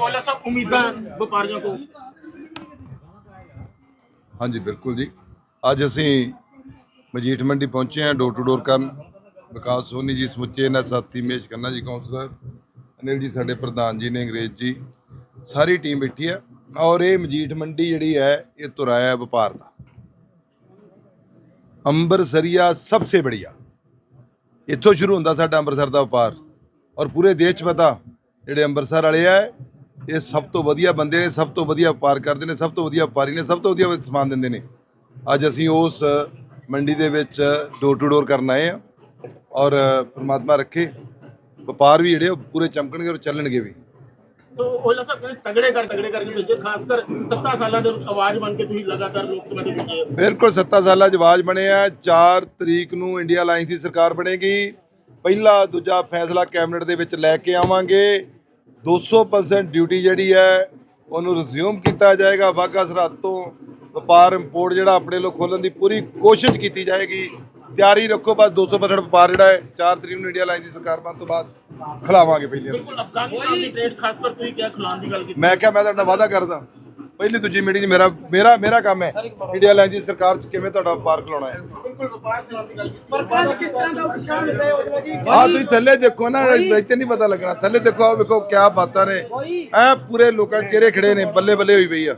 ਔਲਾ ਸਾਹਿਬ ਉਮੀਦਾਂ ਵਪਾਰੀਆਂ ਕੋ ਹਾਂਜੀ, ਬਿਲਕੁਲ ਜੀ। ਅੱਜ ਅਸੀਂ ਮਜੀਠ ਮੰਡੀ ਪਹੁੰਚੇ ਹਾਂ ਡੋਰ ਟੂ ਡੋਰ ਕਰਨ। ਵਿਕਾਸ ਸੋਨੀ ਜੀ ਸਮੁੱਚੇ ਇਹਨਾਂ ਸਾਥੀ ਮੇਸ਼ ਖੰਨਾ ਜੀ ਕਾਉਂਸਲਰ ਅਨਿਲ ਜੀ, ਸਾਡੇ ਪ੍ਰਧਾਨ ਜੀ ਨੇ, ਅੰਗਰੇਜ਼ ਜੀ। ਸਾਰੀ ਟੀਮ ਬੈਠੀ ਹੈ। ਔਰ ਇਹ ਮਜੀਠ ਮੰਡੀ ਜਿਹੜੀ ਹੈ, ਇਹ ਤੁਰਾਇਆ ਵਪਾਰ ਦਾ। ਅੰਬਰਸਰੀਆ ਸਭ ਤੋਂ ਬੜੀਆ। ਇੱਥੋਂ ਸ਼ੁਰੂ ਹੁੰਦਾ ਸਾਡਾ ਅੰਮ੍ਰਿਤਸਰ ਦਾ ਵਪਾਰ। ਔਰ ਪੂਰੇ ਦੇਸ਼ 'ਚ ਪਤਾ, ਜਿਹੜੇ ਅੰਮ੍ਰਿਤਸਰ ਵਾਲੇ ਆ, ਇਹ ਸਭ ਤੋਂ ਵਧੀਆ ਬੰਦੇ ਨੇ, ਸਭ ਤੋਂ ਵਧੀਆ ਵਪਾਰ ਕਰਦੇ ਨੇ, ਸਭ ਤੋਂ ਵਧੀਆ ਵਪਾਰੀ ਨੇ, ਸਭ ਤੋਂ ਵਧੀਆ ਸਮਾਨ ਦਿੰਦੇ ਨੇ। ਅੱਜ ਅਸੀਂ ਉਸ ਮੰਡੀ ਦੇ ਵਿੱਚ ਡੋਰ ਟੂ ਡੋਰ ਕਰਨ ਆਏ ਆ। ਔਰ ਪ੍ਰਮਾਤਮਾ ਰੱਖੇ, ਵਪਾਰ ਵੀ ਜਿਹੜੇ ਉਹ ਪੂਰੇ ਚਮਕਣਗੇ ਔਰ ਚੱਲਣਗੇ ਵੀ। ਸੋ ਔਲਾ ਸਾਹਿਬ ਕਹਿੰਦੇ ਤਗੜੇ ਕਰ, ਤਗੜੇ ਕਰਕੇ ਭੇਜੇ, ਖਾਸ ਕਰ 7 ਸਾਲਾਂ ਦੇ ਵਿੱਚ ਆਵਾਜ਼ ਬਣ ਕੇ ਤੁਸੀਂ ਲਗਾਤਾਰ ਲੋਕ ਸਭਾ ਦੇ ਭੇਜੇ ਬਿਲਕੁਲ 7 ਸਾਲਾਂ 'ਚ ਆਵਾਜ਼ ਬਣਿਆ 4 ਤਰੀਕ ਨੂੰ ਇੰਡੀਆ ਅਲਾਈਅੰਸ ਦੀ ਸਰਕਾਰ ਬਣੇਗੀ। ਪਹਿਲਾ, ਦੂਜਾ ਫੈਸਲਾ ਕੈਬਨਿਟ ਦੇ ਵਿੱਚ ਲੈ ਕੇ ਆਵਾਂਗੇ। 200% ਡਿਊਟੀ ਜਿਹੜੀ ਹੈ, ਉਹਨੂੰ ਰਿਜ਼ਿਊਮ ਕੀਤਾ ਜਾਏਗਾ। ਵਾਘਾ ਸਰਹੱਦ ਤੋਂ ਵਪਾਰ ਇੰਪੋਰਟ ਜਿਹੜਾ ਆਪਣੇ ਲੋ ਖੋਲਣ ਦੀ ਪੂਰੀ ਕੋਸ਼ਿਸ਼ ਕੀਤੀ ਜਾਏਗੀ। ਤਿਆਰੀ ਰੱਖੋ ਬਸ 200% ਵਪਾਰ ਜਿਹੜਾ ਹੈ 4 ਤਰੀਕ ਨੂੰ ਇੰਡੀਆ ਅਲਾਈਅੰਸ ਦੀ ਸਰਕਾਰ ਬਣਨ ਤੋਂ ਬਾਅਦ ਖਿਲਾਵਾਂਗੇ ਪਹਿਲੇ ਬਿਲਕੁਲ ਅਫਗਾਨਿਸਤਾਨ ਦੀ ਟ੍ਰੇਡ ਖਾਸ ਕਰ ਤੁਸੀਂ ਕਿਹਾ ਖੁਲਾਉਣ ਦੀ ਗੱਲ ਕੀਤੀ। ਮੈਂ ਕਿਹਾ ਮੈਂ ਤੁਹਾਡੇ ਵਾਅਦਾ ਕਰਦਾ ਪਹਿਲੀ ਦੂਜੀ ਮੀਟਿੰਗ 'ਚ ਮੇਰਾ ਮੇਰਾ ਮੇਰਾ ਕੰਮ ਹੈ ਇੰਡੀਆ ਅਲਾਈਅੰਸ ਦੀ ਸਰਕਾਰ 'ਚ ਕਿਵੇਂ ਤੁਹਾਡਾ ਵਪਾਰ ਖਿਲਾਉਣਾ ਹੈ। ਬਿਲਕੁਲ ਵਪਾਰ ਖਿਲਾਉਣ ਦੀ ਗੱਲ ਕੀਤੀ। ਪਰ ਕੱਲ ਕਿਸ ਤਰ੍ਹਾਂ ਦਾ ਉਤਸ਼ਾਹ ਮਿਲਦਾ ਹੈ ਜੀ? ਆ ਤੁਸੀਂ ਥੱਲੇ ਦੇਖੋ ਨਾ ਇੱਥੇ ਨਹੀਂ ਪਤਾ ਲੱਗਣਾ। ਥੱਲੇ ਦੇਖੋ ਆਹ ਵੇਖੋ ਕਿਆ ਬਾਤਾਂ ਨੇ। ਐ ਪੂਰੇ ਲੋਕਾਂ ਚਿਹਰੇ ਖੜੇ ਨੇ ਬੱਲੇ ਬੱਲੇ ਹੋਈ ਪਈ ਆ।